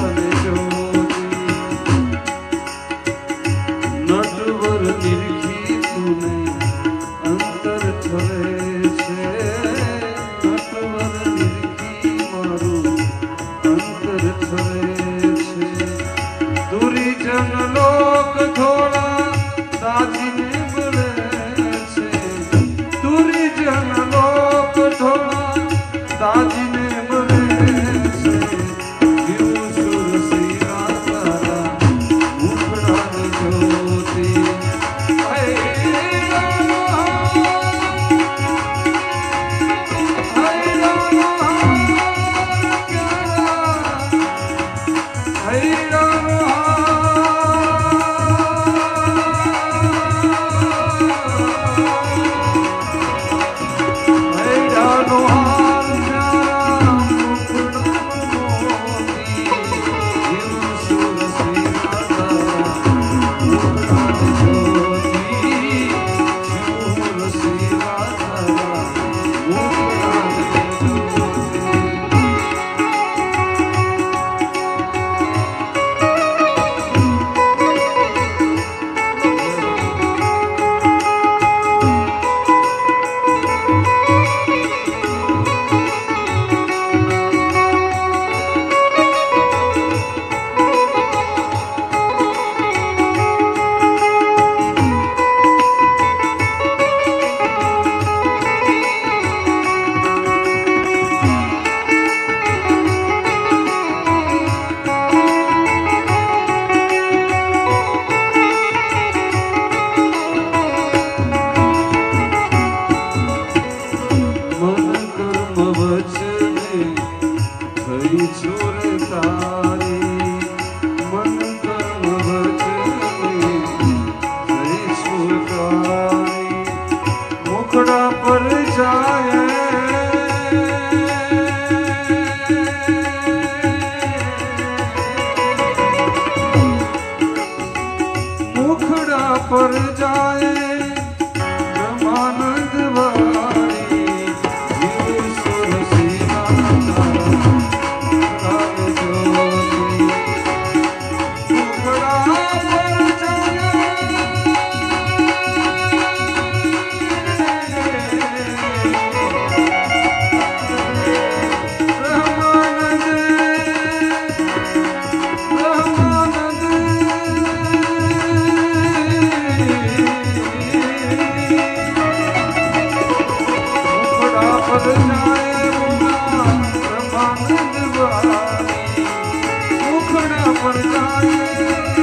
Senhor. મુખડા પર જાય બ્રહ્માનંદ વાળી જીવ સુરસેના પર જાય